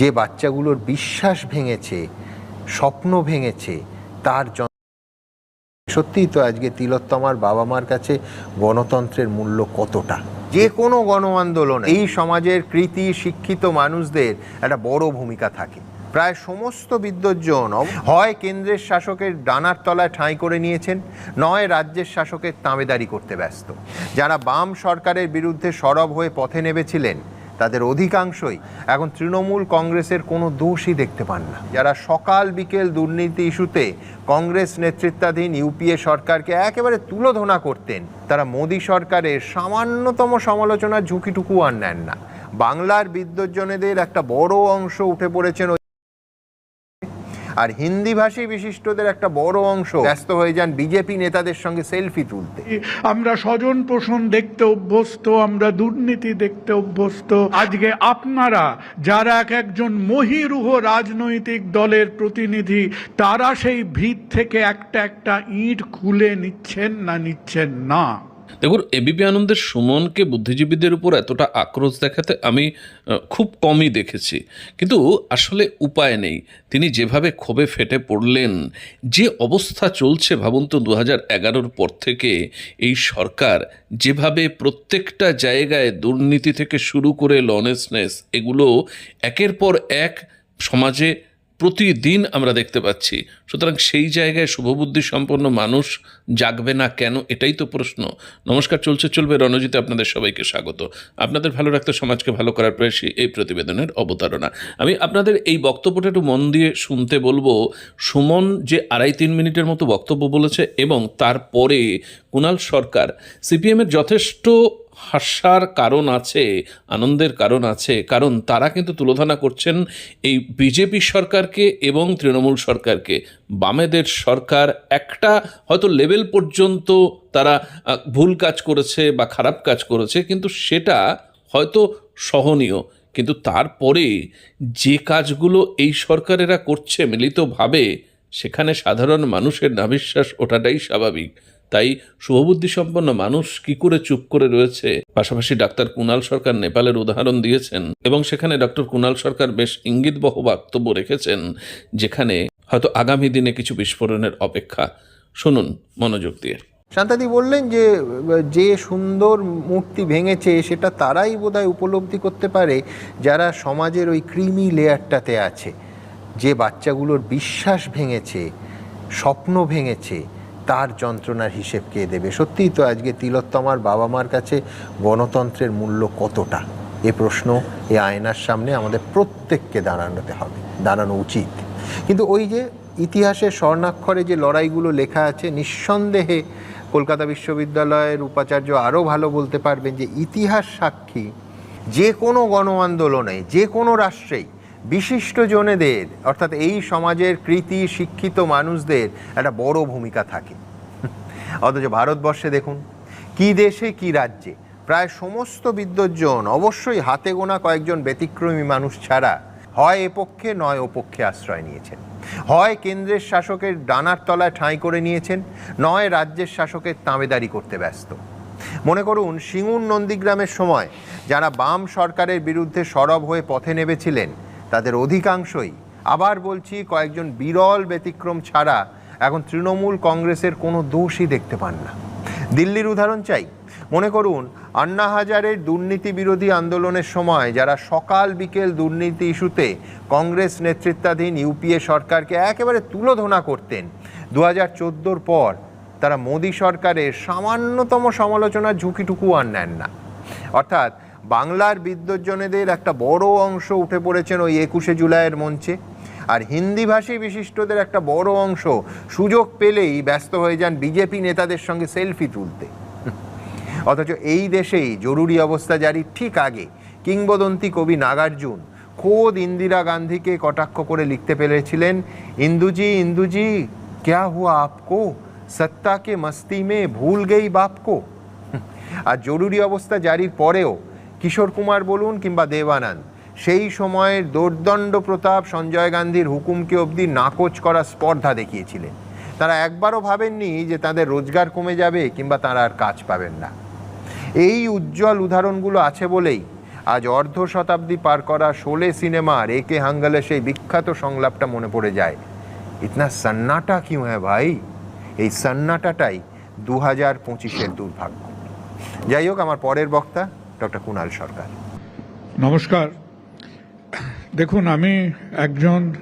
যে বাচ্চাগুলোর বিশ্বাস ভেঙেছে, স্বপ্ন ভেঙেছে, তার সত্যিই তো আজকে তিলোত্তমার বাবা মার কাছে গণতন্ত্রের মূল্য কতটা? যে কোনো গণ আন্দোলন এই সমাজের কৃতি, শিক্ষিত মানুষদের একটা বড় ভূমিকা থাকে। প্রায় সমস্ত বিদ্যুৎজন হয় কেন্দ্রের শাসকের ডানার তলায় ঠাঁই করে নিয়েছেন, নয় রাজ্যের শাসকের তাঁবেদারি করতে ব্যস্ত। যারা বাম সরকারের বিরুদ্ধে সরব হয়ে পথে নেমেছিলেন তাদের অধিকাংশই এখন তৃণমূল কংগ্রেসের কোনো দোষই দেখতে পান না। যারা সকাল বিকেল দুর্নীতি ইস্যুতে কংগ্রেস নেতৃত্বাধীন ইউপিএ সরকারকে একেবারে তুলোধনা করতেন, তারা মোদী সরকারের সামান্যতম সমালোচনার ঝুঁকিটুকু আর নেন না। বাংলার বিদ্যুৎজনেদের একটা বড় অংশ উঠে পড়েছেন আর হিন্দিভাষী বিশিষ্টদের একটা বড় অংশ ব্যস্ত হয়ে যান বিজেপি নেতাদের সঙ্গে সেলফি তুলতে। আমরা স্বজন পোষণ দেখতে অভ্যস্ত, আমরা দুর্নীতি দেখতে অভ্যস্ত। আজকে আপনারা যারা এক একজন মহিরুহ রাজনৈতিক দলের প্রতিনিধি, তারা সেই ভিত থেকে একটা একটা ইট খুলে নিচ্ছেন না নিচ্ছেন না। দেখুন এবিপি আনন্দের সুমনকে বুদ্ধিজীবীদের উপর এতটা আক্রোশ দেখাতে আমি খুব কমই দেখেছি। কিন্তু আসলে উপায় নেই। তিনি যেভাবে ক্ষোভে ফেটে পড়লেন, যে অবস্থা চলছে ভাবুন তো দু হাজার এগারোর পর থেকে, এই সরকার যেভাবে প্রত্যেকটা জায়গায় দুর্নীতি থেকে শুরু করে লনেসনেস, এগুলো একের পর এক সমাজে প্রতিদিন আমরা দেখতে পাচ্ছি। সুতরাং সেই জায়গায় শুভবুদ্ধি সম্পন্ন মানুষ জাগবে না কেন? এটাই তো প্রশ্ন। নমস্কার, চলছে, চলবে। রণজিতে আপনাদের সবাইকে স্বাগত। আপনাদের ভালো রাখতে সমাজকে ভালো করার প্রয়াসী এই প্রতিবেদনের অবতারণা। আমি আপনাদের এই বক্তব্যটা একটু মন দিয়ে শুনতে বলব। সুমন যে আড়াই তিন মিনিটের মতো বক্তব্য বলেছে এবং তারপরে কুণাল সরকার, সিপিএমের যথেষ্ট হাসার কারণ আছে, আনন্দের কারণ আছে, কারণ তারা কিন্তু তুলোধনা করছেন এই বিজেপি সরকারকে এবং তৃণমূল সরকারকে। বামেদের সরকার একটা হয়তো লেভেল পর্যন্ত তারা ভুল কাজ করেছে বা খারাপ কাজ করেছে, কিন্তু সেটা হয়তো সহনীয়। কিন্তু তারপরে যে কাজগুলো এই সরকারেরা করছে মিলিতভাবে, সেখানে সাধারণ মানুষের নাবিশ্বাস ওঠাটাই স্বাভাবিক। তাই শুভবুদ্ধি সম্পন্ন মানুষ কি করে চুপ করে রয়েছে? পাশাপাশি ডাক্তার কুণাল সরকার নেপালের উদাহরণ দিয়েছেন এবং সেখানে ডক্টর কুণাল সরকার বেশ ইঙ্গিতবহ বক্তব্য রেখেছেন যেখানে হয়তো আগামী দিনে কিছু বিস্ফোরণের অপেক্ষা। শুনুন মনোযোগ দিয়ে। শান্তাদি বললেন যে যে সুন্দর মূর্তি ভেঙেছে সেটা তারাই বোধহয় উপলব্ধি করতে পারে যারা সমাজের ওই ক্রিমি লেয়ারটাতে আছে। যে বাচ্চাগুলোর বিশ্বাস ভেঙেছে, স্বপ্ন ভেঙেছে তার যন্ত্রণার হিসেব কে দেবে? সত্যিই তো আজকে তিলোত্তমার বাবা মার কাছে গণতন্ত্রের মূল্য কতটা? এ প্রশ্ন এই আয়নার সামনে আমাদের প্রত্যেককে দাঁড়ানোতে হবে, দাঁড়ানো উচিত। কিন্তু ওই যে ইতিহাসে স্বর্ণাক্ষরে যে লড়াইগুলো লেখা আছে, নিঃসন্দেহে কলকাতা বিশ্ববিদ্যালয়ের উপাচার্য আরও ভালো বলতে পারবেন যে ইতিহাস সাক্ষী যে কোনো গণ আন্দোলনে যে কোনো রাষ্ট্রেই বিশিষ্ট জনেদের অর্থাৎ এই সমাজের কৃতি, শিক্ষিত মানুষদের একটা বড় ভূমিকা থাকে। অথচ ভারতবর্ষে দেখুন, কি দেশে, কি রাজ্যে, প্রায় সমস্ত বিদ্যুৎজন অবশ্যই হাতে গোনা কয়েকজন ব্যতিক্রমী মানুষ ছাড়া হয় এ পক্ষে, নয় ও পক্ষে আশ্রয় নিয়েছেন। হয় কেন্দ্রের শাসকের ডানার তলায় ঠাঁই করে নিয়েছেন, নয় রাজ্যের শাসকের তাঁবেদারি করতে ব্যস্ত। মনে করুন, সিঙ্গুর নন্দীগ্রামের সময় যারা বাম সরকারের বিরুদ্ধে সরব হয়ে পথে নেমেছিলেন তাদের অধিকাংশই, আবার বলছি কয়েকজন বিরল ব্যতিক্রম ছাড়া এখন তৃণমূল কংগ্রেসের কোনো দোষই দেখতে পান না। দিল্লির উদাহরণ চাই। মনে করুন, আন্না হাজারের দুর্নীতি বিরোধী আন্দোলনের সময় যারা সকাল বিকেল দুর্নীতি ইস্যুতে কংগ্রেস নেতৃত্বাধীন ইউপিএ সরকারকে একেবারে তুলোধনা করতেন দু হাজার পর তারা মোদী সরকারের সামান্যতম সমালোচনার ঝুঁকিটুকু আর নেন না। অর্থাৎ বাংলার বিদ্যুৎজনেদের একটা বড় অংশ উঠে পড়েছেন ওই একুশে জুলাইয়ের মঞ্চে। আর হিন্দিভাষী বিশিষ্টদের একটা বড় অংশ সুযোগ পেলেই ব্যস্ত হয়ে যান বিজেপি নেতাদের সঙ্গে সেলফি তুলতে। অথচ এই দেশেই জরুরি অবস্থা জারির ঠিক আগে কিংবদন্তি কবি নাগার্জুন খোদ ইন্দিরা গান্ধীকে কটাক্ষ করে লিখতে পেরেছিলেন, ইন্দুজি ইন্দুজি, ক্যা হুয়া আপকো? সত্তা কে মস্তি মে ভুল গেই বাপকো? আর জরুরি অবস্থা জারির পরেও কিশোর কুমার বলুন কিংবা দেবানন্দ, সেই সময়ের দোর্দণ্ড প্রতাপ সঞ্জয় গান্ধীর হুকুমকে অবধি নাকচ করা স্পর্ধা দেখিয়েছিলেন। তারা একবারও ভাবেননি যে তাদের রোজগার কমে যাবে কিংবা তারা আর কাজ পাবেন না। এই উজ্জ্বল উদাহরণগুলো আছে বলেই আজ অর্ধ শতাব্দী পার করা শোলে সিনেমার একে হাঙ্গালে সেই বিখ্যাত সংলাপটা মনে পড়ে যায়। ইতনা সন্নাটা কিউ হ্যাঁ ভাই? এই সন্নাটাটাই দু হাজার পঁচিশের দুর্ভাগ্য। যাই হোক, আমার পরের বক্তা ডক্টর কুণাল সরকার। নমস্কার। দেখুন, আমি একজন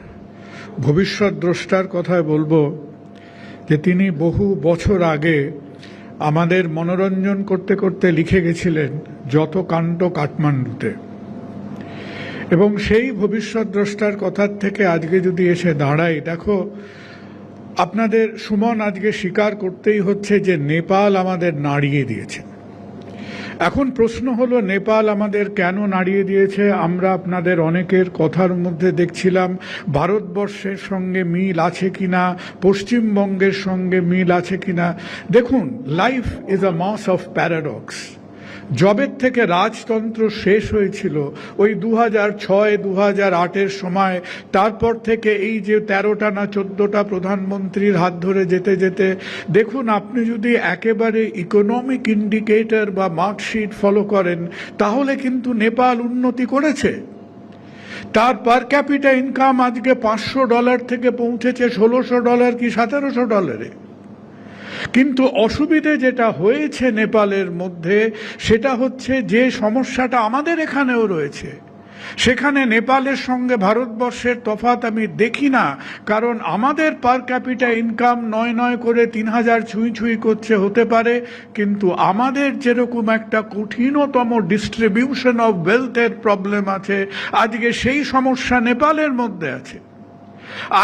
ভবিষ্যৎ দ্রষ্টার কথায় বলব যে তিনি বহু বছর আগে আমাদের মনোরঞ্জন করতে করতে লিখে গেছিলেন যত কাণ্ড কাঠমান্ডুতে। এবং সেই ভবিষ্যৎ দ্রষ্টার কথার থেকে আজকে যদি এসে দাঁড়াই, দেখো, আপনাদের সুমন আজকে স্বীকার করতেই হচ্ছে যে নেপাল আমাদের নাড়িয়ে দিয়েছে। এখন প্রশ্ন হলো, নেপাল আমাদের কেন নাড়িয়ে দিয়েছে? আমরা আপনাদের অনেকের কথার মধ্যে দেখছিলাম, ভারতবর্ষের সঙ্গে মিল আছে কিনা? পশ্চিমবঙ্গের সঙ্গে মিল আছে কিনা? দেখুন life is a mass of paradox জবের থেকে রাজতন্ত্র শেষ হয়েছিল ওই দু হাজার ছয় দু হাজার আটের সময়। তারপর থেকে এই যে তেরোটা না চোদ্দটা প্রধানমন্ত্রীর হাত ধরে যেতে যেতে, দেখুন আপনি যদি একেবারে ইকোনমিক ইন্ডিকেটর বা মার্কশিট ফলো করেন, তাহলে কিন্তু নেপাল উন্নতি করেছে। তার পার ক্যাপিটা ইনকাম আজকে পাঁচশো ডলার থেকে পৌঁছেছে ষোলোশো ডলার কি সতেরোশো ডলারে? কিন্তু অসুবিধে যেটা হয়েছে নেপালের মধ্যে, সেটা হচ্ছে যে সমস্যাটা আমাদের এখানেও রয়েছে। সেখানে নেপালের সঙ্গে ভারতবর্ষের তফাত আমি দেখি না, কারণ আমাদের পার ক্যাপিটা ইনকাম নয় নয় করে তিন হাজার ছুঁই ছুঁই করছে হতে পারে, কিন্তু আমাদের যেরকম একটা কঠিনতম ডিস্ট্রিবিউশন অফ ওয়েলথের প্রবলেম আছে, আজকে সেই সমস্যা নেপালের মধ্যে আছে।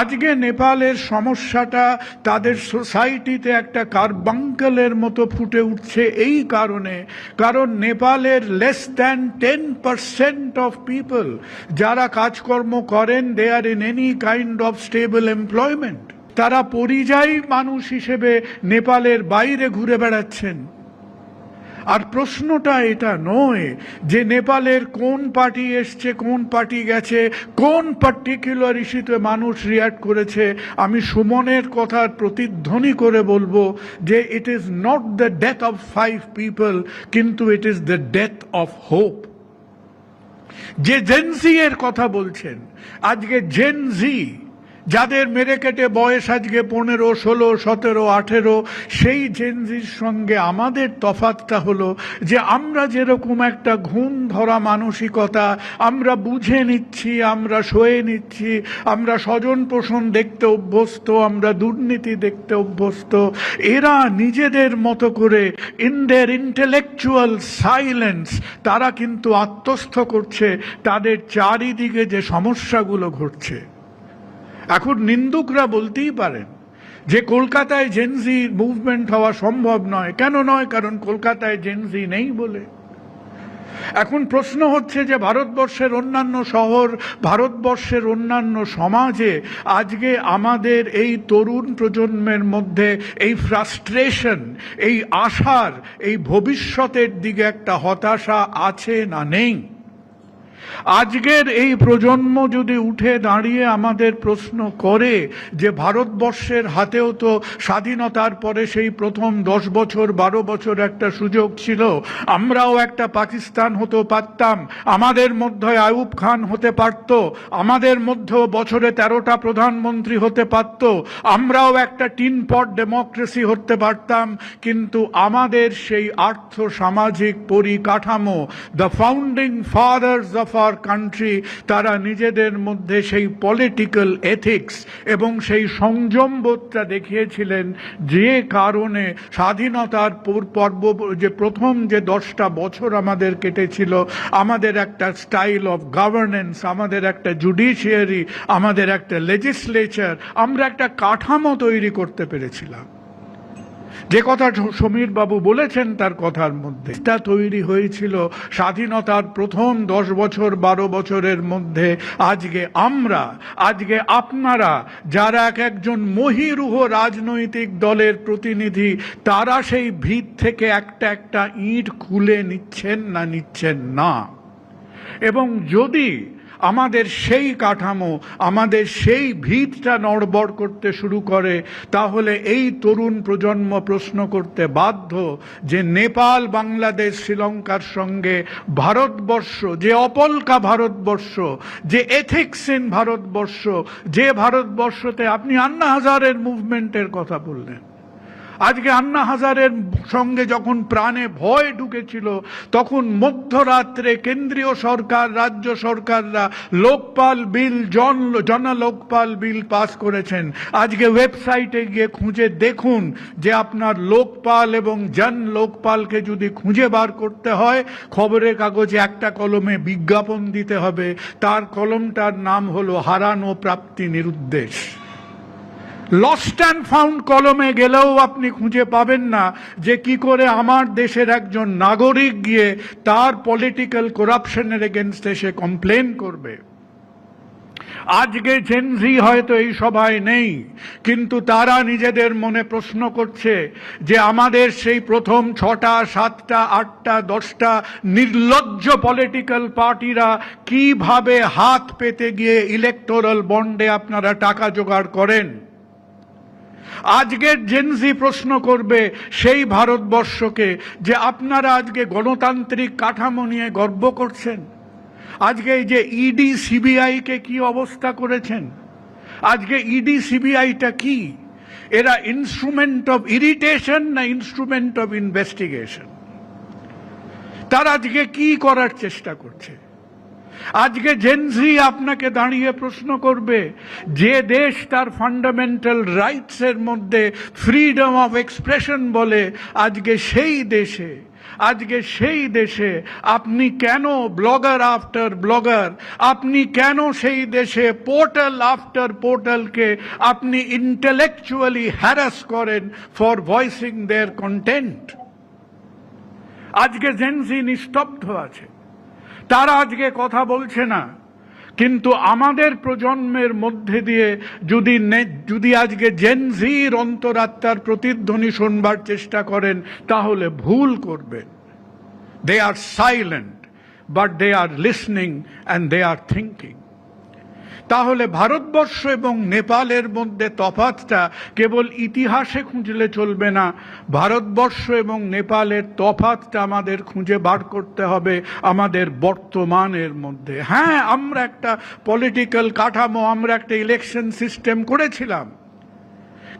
আজকে নেপালের সমস্যাটা তাদের সোসাইটিতে একটা কার্বাঙ্কেলের মতো ফুটে উঠছে এই কারণে। কারণ নেপালের less than ten percent of people যারা কাজকর্ম করেন they are in any kind of stable employment তারা পরিযায়ী মানুষ হিসেবে নেপালের বাইরে ঘুরে বেড়াচ্ছেন। আর প্রশ্নটা এটা নয় যে নেপালের কোন পার্টি এসছে, কোন পার্টি গেছে, কোন পার্টিকুলার ইস্যুতে মানুষ রিয়াক্ট করেছে, আমি সুমনের কথার প্রতিধ্বনি করে বলব যে it is not the death of five people কিন্তু it is the death of hope যে জেনজি এর কথা বলছেন, আজকে জেনজি যাদের মেরে কেটে বয়স আজকে পনেরো, ষোলো, সতেরো, আঠেরো, সেই জেনজির সঙ্গে আমাদের তফাতটা হলো যে আমরা যেরকম একটা ঘুম ধরা মানসিকতা, আমরা বুঝে নিচ্ছি, আমরা সয়ে নিচ্ছি, আমরা স্বজন পোষণ দেখতে অভ্যস্ত, আমরা দুর্নীতি দেখতে অভ্যস্ত, এরা নিজেদের মতো করে ইন ইন্টেলেকচুয়াল সাইলেন্স তারা কিন্তু আত্মস্থ করছে, তাদের চারিদিকে যে সমস্যাগুলো ঘটছে। এখন নিন্দুকরা বলতেই পারেন যে কলকাতায় জেনজি মুভমেন্ট হওয়া সম্ভব নয়। কেন নয়? কারণ কলকাতায় জেনজি নেই বলে। এখন প্রশ্ন হচ্ছে যে ভারতবর্ষের অন্যান্য শহর, ভারতবর্ষের অন্যান্য সমাজে আজকে আমাদের এই তরুণ প্রজন্মের মধ্যে এই ফ্রাস্ট্রেশন এই আশার, এই ভবিষ্যতের দিকে একটা হতাশা আছে না নেই? আজকের এই প্রজন্ম যদি উঠে দাঁড়িয়ে আমাদের প্রশ্ন করে যে ভারতবর্ষের হাতেও তো স্বাধীনতার পরে সেই প্রথম দশ বছর, বারো বছর একটা সুযোগ ছিল, আমরাও একটা পাকিস্তান হতে পারতাম, আমাদের মধ্যে আয়ুব খান হতে পারত, আমাদের মধ্যেও বছরে তেরোটা প্রধানমন্ত্রী হতে পারত, আমরাও একটা টিন পট ডেমোক্রেসি হতে পারতাম, কিন্তু আমাদের সেই আর্থ সামাজিক পরিকাঠামো the founding fathers of our country তারা নিজেদের মধ্যে সেই পলিটিক্যাল এথিক্স এবং সেই সংযমবোধটা দেখিয়েছিলেন যে কারণে স্বাধীনতার পূর- পর্ব, যে প্রথম যে দশটা বছর আমাদের কেটেছিল, আমাদের একটা স্টাইল অফ গভর্নেন্স আমাদের একটা জুডিশিয়ারি আমাদের একটা লেজিসলেচার আমরা একটা কাঠামো তৈরি করতে পেরেছিলাম। যে কথা সমীর বাবু বলেছেন, তার কথার মধ্যে। তা তৈরি হয়েছিল স্বাধীনতার প্রথম দশ বছর, বারো বছরের মধ্যে। আজকে আমরা, আজকে আপনারা, যারা এক একজন মহিরুহ রাজনৈতিক দলের প্রতিনিধি, তারা সেই ভিত থেকে একটা একটা ইট খুলে নিচ্ছেন না নিচ্ছেন না। এবং যদি আমাদের সেই কাঠামো, আমাদের সেই ভিতটা নড়বড় করতে শুরু করে, তাহলে এই তরুণ প্রজন্ম প্রশ্ন করতে বাধ্য যে নেপাল, বাংলাদেশ, শ্রীলঙ্কার সঙ্গে ভারতবর্ষ, যে অপলকা ভারতবর্ষ, যে এথিক্সিন ভারতবর্ষ, যে ভারতবর্ষতে আপনি আন্না হাজারের মুভমেন্টের কথা বললেন। আজকে আন্না হাজারের সঙ্গে যখন প্রাণে ভয় ঢুকেছিল, তখন মধ্যরাত্রে কেন্দ্রীয় সরকার, রাজ্য সরকাররা Lokpal bill, Jan Jan Lokpal bill pass করেছেন। আজকে ওয়েবসাইটে গিয়ে খুঁজে দেখুন যে আপনার লোকপাল এবং জন লোকপালকে যদি খুঁজে বার করতে হয়, খবরের কাগজে একটা কলমে বিজ্ঞাপন দিতে হবে। তার কলমটার নাম হলো হারানো প্রাপ্তি নিরুদ্দেশ। লস্ট অ্যান্ড ফাউন্ড কলমে গেলেও আপনি খুঁজে পাবেন না যে কি করে আমার দেশের একজন নাগরিক গিয়ে তার পলিটিক্যাল করাপশনের এগেনস্টে সে কমপ্লেন করবে। আজকে জেনজি হয়তো এই সভায় নেই, কিন্তু তারা নিজেদের মনে প্রশ্ন করছে যে আমাদের সেই প্রথম ছটা, সাতটা, আটটা, দশটা নির্লজ্জ পলিটিক্যাল পার্টিরা কীভাবে হাত পেতে গিয়ে ইলেকটোরাল বন্ডে আপনারা টাকা জোগাড় করেন? আজকের জেনজি প্রশ্ন করবে সেই ভারতবর্ষকে যে আপনারা আজকে গণতান্ত্রিক কাঠামো নিয়ে গর্ব করছেন। আজকে এই যে ইডি সিবিআইকে কি অবস্থা করেছেন? আজকে ইডি সিবিআইটা কি? এরা ইনস্ট্রুমেন্ট অফ ইরিটেশন না ইনস্ট্রুমেন্ট অফ ইনভেস্টিগেশন তারা আজকে কি করার চেষ্টা করছে? আজকে জেনজি আপনাকে দাঁড়িয়ে প্রশ্ন করবে, যে দেশ তার ফান্ডামেন্টাল রাইটসের মধ্যে ফ্রিডম অফ এক্সপ্রেশন বলে, আজকে সেই দেশে, আজকে সেই দেশে আপনি কেন ব্লগার আফটার ব্লগার আপনি কেন সেই দেশে পোর্টাল আফটার পোর্টালকে আপনি ইন্টেলেকচুয়ালি হ্যারাস করেন ফর ভয়েসিং দেয়ার কন্টেন্ট আজকে জেনজি নিস্তব্ধ আছে। তারা আজকে কথা বলছে না। কিন্তু আমাদের প্রজন্মের মধ্যে দিয়ে যদি যদি আজকে জেনজির অন্তরাত্মার প্রতিধ্বনি শুনবার চেষ্টা করেন, তাহলে ভুল করবেন। They are silent but they are listening and they are thinking তাহলে ভারতবর্ষ এবং নেপালের মধ্যে তফাতটা কেবল ইতিহাসে খুঁজলে চলবে না। ভারতবর্ষ এবং নেপালের তফাতটা আমাদের খুঁজে বার করতে হবে আমাদের বর্তমানের মধ্যে। হ্যাঁ আমরা একটা পলিটিক্যাল কাঠামো, আমরা একটা ইলেকশন সিস্টেম করেছিলাম।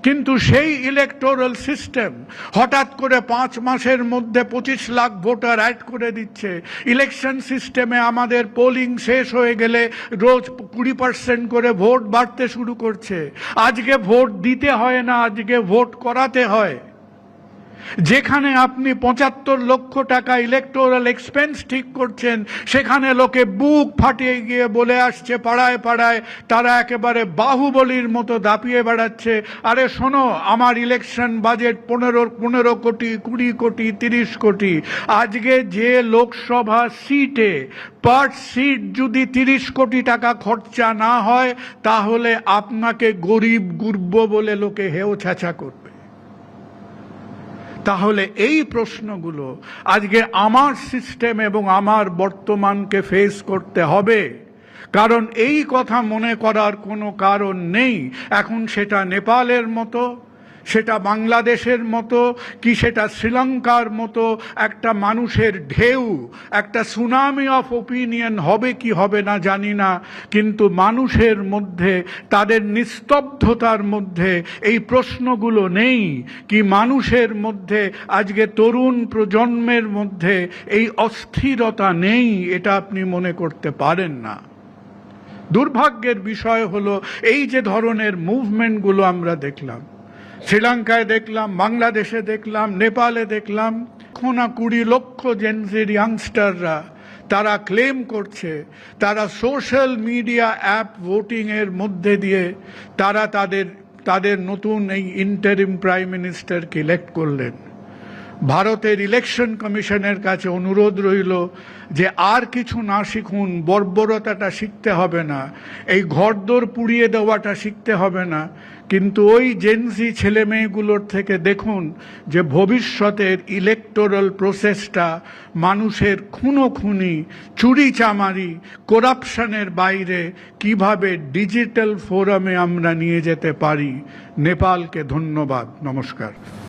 কিন্তু সেই ইলেকটোরাল সিস্টেম হঠাৎ করে পাঁচ মাসের মধ্যে পঁচিশ লাখ ভোটার অ্যাড করে দিচ্ছে। ইলেকশন সিস্টেমে আমাদের পোলিং শেষ হয়ে গেলে রোজ কুড়ি পার্সেন্ট করে ভোট বাড়তে শুরু করছে। আজকে ভোট দিতে হয় না, আজকে ভোট করাতে হয়। যেখানে আপনি পঁচাত্তর লক্ষ টাকা ইলেকটোরাল এক্সপেন্স ঠিক করছেন, সেখানে লোকে বুক ফাটিয়ে গিয়ে বলে আসছে, পাড়ায় পাড়ায়, তারা একেবারে বাহুবলীর মতো দাপিয়ে বেড়াচ্ছে। আরে শোনো, আমার ইলেকশন বাজেট পনেরো পনেরো কোটি, কুড়ি কোটি, তিরিশ কোটি। আজকে যে লোকসভা সিটে পার সিট যদি তিরিশ কোটি টাকা খরচা না হয়, তাহলে আপনাকে গরিব গুর্ব বলে লোকে হেও ছাছা করবে তাহলে এই প্রশ্নগুলো আজকে আমার সিস্টেম এবং আমার বর্তমানকে ফেস করতে হবে। কারণ এই কথা মনে করার কোনো কারণ নেই। এখন সেটা নেপালের মতো সেটা বাংলাদেশের মতো কি সেটা শ্রীলঙ্কার মতো একটা মানুষের ঢেউ, একটা সুনামি অফ ওপিনিয়ন হবে কি হবে না জানি না, কিন্তু মানুষের মধ্যে, তাদের নিস্তব্ধতার মধ্যে এই প্রশ্নগুলো নেই কি মানুষের মধ্যে, আজকে তরুণ প্রজন্মের মধ্যে এই অস্থিরতা নেই, এটা আপনি মনে করতে পারেন না। দুর্ভাগ্যের বিষয় হলো, এই যে ধরনের মুভমেন্টগুলো আমরা দেখলাম শ্রীলঙ্কায় দেখলাম, বাংলাদেশে দেখলাম, নেপালে দেখলাম খোনা কুড়ি লক্ষ জেনজির ইয়াংস্টাররা তারা ক্লেম করছে, তারা সোশ্যাল মিডিয়া অ্যাপ ভোটিংয়ের মধ্যে দিয়ে তারা তাদের তাদের নতুন এই ইন্টারিম প্রাইম মিনিস্টারকে ইলেক্ট করলেন। ভারতের ইলেকশন কমিশনের কাছে অনুরোধ রইল যে আর কিছু না শিখুন, বর্বরতাটা শিখতে হবে না, এই ঘরদোর পুড়িয়ে দেওয়াটা শিখতে হবে না। কিন্তু ওই জেন্সি ছেলে মেয়েগুলোর থেকে দেখুন যে ভবিষ্যতের ইলেকটোরাল প্রসেসটা মানুষের খুনোখুনি চুরি চামারি করাপশনের বাইরে কীভাবে ডিজিটাল ফোরামে আমরা নিয়ে যেতে পারি। নেপালকে ধন্যবাদ। নমস্কার।